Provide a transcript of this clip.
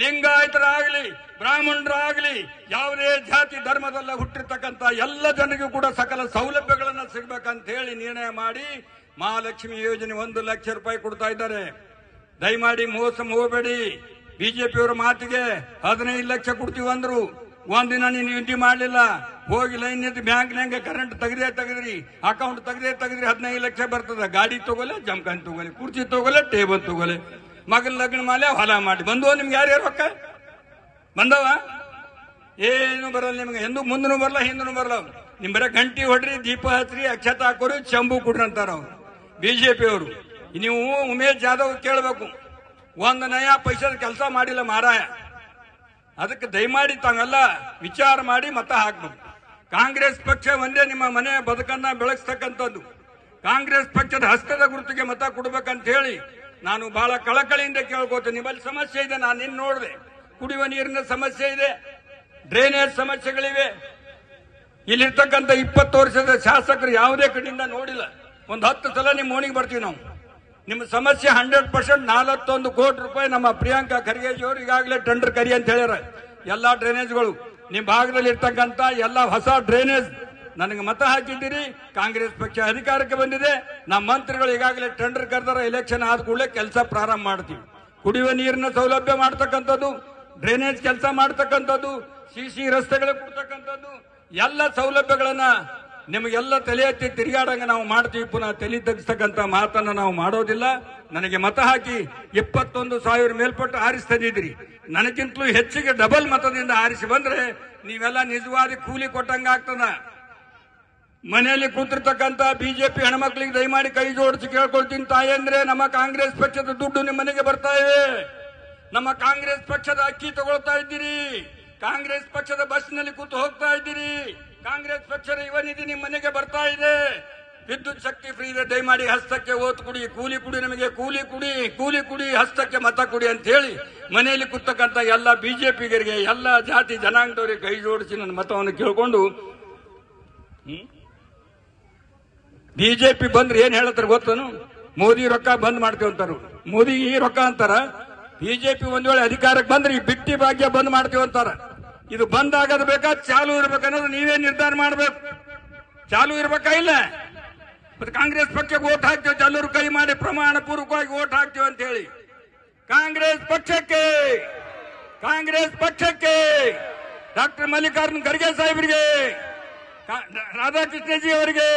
ಲಿಂಗಾಯತರಾಗಲಿ, ಬ್ರಾಹ್ಮಣರಾಗಲಿ, ಯಾವುದೇ ಜಾತಿ ಧರ್ಮದಲ್ಲ ಹುಟ್ಟಿರ್ತಕ್ಕಂಥ ಎಲ್ಲ ಜನರಿಗೂ ಕೂಡ ಸಕಲ ಸೌಲಭ್ಯಗಳನ್ನ ಸಿಗ್ಬೇಕಂತ ಹೇಳಿ ನಿರ್ಣಯ ಮಾಡಿ ಮಹಾಲಕ್ಷ್ಮಿ ಯೋಜನೆ ಒಂದು ಲಕ್ಷ ರೂಪಾಯಿ ಕೊಡ್ತಾ ಇದ್ದಾರೆ. ದಯಮಾಡಿ ಮೋಸ ಹೋಗಬೇಡಿ ಬಿಜೆಪಿಯವರ ಮಾತಿಗೆ ಹದಿನೈದು ಲಕ್ಷ ಕೊಡ್ತೀವಿ ಅಂದ್ರು. ಒಂದಿನ ನೀನು ಇಂಟಿ ಮಾಡಲಿಲ್ಲ. ಹೋಗಿ ಲೈನ್ ನಿಂತು ಬ್ಯಾಂಕ್ನಾಗ ಕರೆಂಟ್ ತೆಗೆದೇ ತೆಗೆದ್ರಿ ಅಕೌಂಟ್ ತೆಗೆದೇ ತೆಗೆದ್ರಿ ಹದಿನೈದು ಲಕ್ಷ ಬರ್ತದ. ಗಾಡಿ ತಗೊಲೆ ಜಮಖಾನ್ ತಗೊಲೆ ಕುರ್ಚಿ ತಗೊಲೆ ಟೇಬಲ್ ತಗೊಲೆ ಮಗನ ಲಗ್ನ ಮಾಲೆ ಹೊಲ ಮಾಡಿ. ಬಂದವ ನಿಮ್ಗೆ ಯಾರು ರೊಕ್ಕ ಬಂದವ? ಏನು ಬರಲ್ಲ ನಿಮ್ಗೆ. ಎಂದು ಮುಂದೂ ಬರಲ್ಲ ಹಿಂದೂ ಬರಲ್ಲ ನಿಮ್ ಬರ ಗಂಟಿ ಹೊಡ್ರಿ, ದೀಪ ಹಚ್ರಿ, ಅಕ್ಷತ ಹಾಕೋರಿ ಚಂಬು ಕೊಡ್ರಿ ಅಂತಾರ ಅವ್ರು ಬಿಜೆಪಿ ಅವರು. ನೀವು ಉಮೇಶ್ ಜಾಧವ್ ಕೇಳಬೇಕು. ಒಂದು ನಯ ಪೈಸದ ಕೆಲಸ ಮಾಡಿಲ್ಲ ಮಾರಾಯ. ಅದಕ್ಕೆ ದಯಮಾಡಿ ತಾವೆಲ್ಲ ವಿಚಾರ ಮಾಡಿ ಮತ ಹಾಕ್ಬೇಕು. ಕಾಂಗ್ರೆಸ್ ಪಕ್ಷ ಒಂದೇ ನಿಮ್ಮ ಮನೆ ಬದುಕನ್ನ ಬೆಳಗಿಸ್ತಕ್ಕಂಥದ್ದು. ಕಾಂಗ್ರೆಸ್ ಪಕ್ಷದ ಹಸ್ತದ ಗುರುತಿಗೆ ಮತ ಕೊಡ್ಬೇಕಂತ ಹೇಳಿ ನಾನು ಬಹಳ ಕಳಕಳಿಯಿಂದ ಕೇಳ್ಕೋತೀನಿ ನಿಮ್ಮಲ್ಲಿ ಸಮಸ್ಯೆ ಇದೆ, ನಾನು ನಿನ್ನ ನೋಡಿದೆ. ಕುಡಿಯುವ ನೀರಿನ ಸಮಸ್ಯೆ ಇದೆ, ಡ್ರೈನೇಜ್ ಸಮಸ್ಯೆಗಳಿವೆ. ಇಲ್ಲಿರ್ತಕ್ಕಂಥ ಇಪ್ಪತ್ತು ವರ್ಷದ ಶಾಸಕರು ಯಾವುದೇ ಕಡೆಯಿಂದ ನೋಡಿಲ್ಲ. ಒಂದು ಹತ್ತು ಸಲ ನಿಮ್ಮ ಓಣಿಗೆ ಬರ್ತೀವಿ ನಾವು. ನಿಮ್ಮ ಸಮಸ್ಯೆ ಹಂಡ್ರೆಡ್ ಪರ್ಸೆಂಟ್ ನಾಲ್ವತ್ತೊಂದು ಕೋಟಿ ರೂಪಾಯಿ ನಮ್ಮ ಪ್ರಿಯಾಂಕಾ ಖರ್ಗೆಜಿಯವರು ಈಗಾಗಲೇ ಟೆಂಡರ್ ಕರಿ ಅಂತ ಹೇಳ್ಯಾರ. ಎಲ್ಲಾ ಡ್ರೈನೇಜ್ಗಳು, ನಿಮ್ಮ ಭಾಗದಲ್ಲಿ ಇರ್ತಕ್ಕಂಥ ಎಲ್ಲ ಹೊಸ ಡ್ರೈನೇಜ್ ನನಗೆ ಮತ ಹಾಕಿದ್ದೀರಿ. ಕಾಂಗ್ರೆಸ್ ಪಕ್ಷ ಅಧಿಕಾರಕ್ಕೆ ಬಂದಿದೆ. ನಮ್ಮ ಮಂತ್ರಿಗಳು ಈಗಾಗಲೇ ಟೆಂಡರ್ ಕರೆದಾರ ಎಲೆಕ್ಷನ್ ಆದ ಕೂಡಲೇ ಕೆಲಸ ಪ್ರಾರಂಭ ಮಾಡ್ತೀವಿ. ಕುಡಿಯುವ ನೀರಿನ ಸೌಲಭ್ಯ ಮಾಡ್ತಕ್ಕಂಥದ್ದು ಡ್ರೈನೇಜ್ ಕೆಲಸ ಮಾಡ್ತಕ್ಕಂಥದ್ದು ಸಿ ಸಿ ರಸ್ತೆಗಳು ಕೊಡ್ತಕ್ಕಂಥದ್ದು, ಎಲ್ಲ ಸೌಲಭ್ಯಗಳನ್ನ ನಿಮಗೆಲ್ಲ ತಲೆ ಎತ್ತಿ ತಿರುಗಾಡಂಗೆ ನಾವು ಮಾಡ್ತೀವಿ. ಪುನಃ ತಲೆ ತಗ್ಸ್ತಕ್ಕಂಥ ಮಾತನ್ನ ನಾವು ಮಾಡೋದಿಲ್ಲ. ನನಗೆ ಮತ ಹಾಕಿ ಇಪ್ಪತ್ತೊಂದು ಸಾವಿರ ಮೇಲ್ಪಟ್ಟು ಆರಿಸಿ ತಂದಿದ್ರಿ ನನಗಿಂತಲೂ ಹೆಚ್ಚಿಗೆ ಡಬಲ್ ಮತದಿಂದ ಆರಿಸಿ ಬಂದ್ರೆ ನೀವೆಲ್ಲ ನಿಜವಾದ ಕೂಲಿ ಕೊಟ್ಟಂಗ ಆಗ್ತದ ಮನೆಯಲ್ಲಿ ಕೂತಿರ್ತಕ್ಕಂಥ ಬಿಜೆಪಿ ಹೆಣ್ಮಕ್ಳಿಗೆ ದಯಮಾಡಿ ಕೈ ಜೋಡಿಸಿ ಕೇಳ್ಕೊಳ್ತೀನಿ ತಾಯಂದ್ರೆ ನಮ್ಮ ಕಾಂಗ್ರೆಸ್ ಪಕ್ಷದ ದುಡ್ಡು ನಿಮ್ಮ ಮನೆಗೆ ಬರ್ತಾ ಇವೆ ನಮ್ಮ ಕಾಂಗ್ರೆಸ್ ಪಕ್ಷದ ಅಕ್ಕಿ ತಗೊಳ್ತಾ ಇದ್ದೀರಿ. ಕಾಂಗ್ರೆಸ್ ಪಕ್ಷದ ಬಸ್ನಲ್ಲಿ ಕೂತು ಹೋಗ್ತಾ ಇದ್ದೀರಿ. ಕಾಂಗ್ರೆಸ್ ಪಕ್ಷದ ಯುವ ನಿಧಿ ನಿಮ್ಮ ಮನೆಗೆ ಬರ್ತಾ ಇದೆ. ವಿದ್ಯುತ್ ಶಕ್ತಿ ಫ್ರೀ ಇದೆ. ದಯಮಾಡಿ ಹಸ್ತಕ್ಕೆ ಓತ್ ಕುಡಿ, ಕೂಲಿ ಕುಡಿ ನಿಮಗೆ, ಕೂಲಿ ಕುಡಿ ಕೂಲಿ ಕುಡಿ, ಹಸ್ತಕ್ಕೆ ಮತ ಕುಡಿ ಅಂತ ಹೇಳಿ ಮನೆಯಲ್ಲಿ ಕೂತಕ್ಕಂಥ ಎಲ್ಲ ಬಿಜೆಪಿಗರಿಗೆ, ಎಲ್ಲ ಜಾತಿ ಜನಾಂಗದವರಿಗೆ ಕೈ ಜೋಡಿಸಿ ನನ್ನ ಮತವನ್ನು ಕೇಳ್ಕೊಂಡು ಬಿಜೆಪಿ ಬಂದ್ರೆ ಏನ್ ಹೇಳತ್ತಾರ ಗೊತ್ತನು? ಮೋದಿ ರೊಕ್ಕ ಬಂದ್ ಮಾಡ್ತೇವೆ ಅಂತಾರು. ಮೋದಿ ಈ ರೊಕ್ಕ ಅಂತಾರ, ಬಿಜೆಪಿ ಒಂದ್ ವೇಳೆ ಅಧಿಕಾರಕ್ಕೆ ಬಂದ್ರೆ ಈ ಬಿಟ್ಟಿ ಭಾಗ್ಯ ಬಂದ್ ಮಾಡ್ತೀವಿ ಅಂತಾರ. ಇದು ಬಂದ್ ಆಗದ ಬೇಕಾ? ಚಾಲು ಇರ್ಬೇಕನ್ನೋದು ನೀವೇ ನಿರ್ಧಾರ ಮಾಡ್ಬೇಕು. ಚಾಲು ಇರ್ಬೇಕಾ ಇಲ್ಲ? ಮತ್ತೆ ಕಾಂಗ್ರೆಸ್ ಪಕ್ಷಕ್ಕೆ ಓಟ್ ಹಾಕ್ತೇವೆ ಎಲ್ಲರೂ ಕೈ ಮಾಡಿ ಪ್ರಮಾಣ ಪೂರ್ವಕವಾಗಿ ಓಟ್ ಹಾಕ್ತೇವೆ ಅಂತ ಹೇಳಿ. ಕಾಂಗ್ರೆಸ್ ಪಕ್ಷಕ್ಕೆ ಕಾಂಗ್ರೆಸ್ ಪಕ್ಷಕ್ಕೆ ಡಾಕ್ಟರ್ ಮಲ್ಲಿಕಾರ್ಜುನ್ ಖರ್ಗೆ ಸಾಹೇಬರಿಗೆ ರಾಧಾಕೃಷ್ಣಜಿ ಅವರಿಗೆ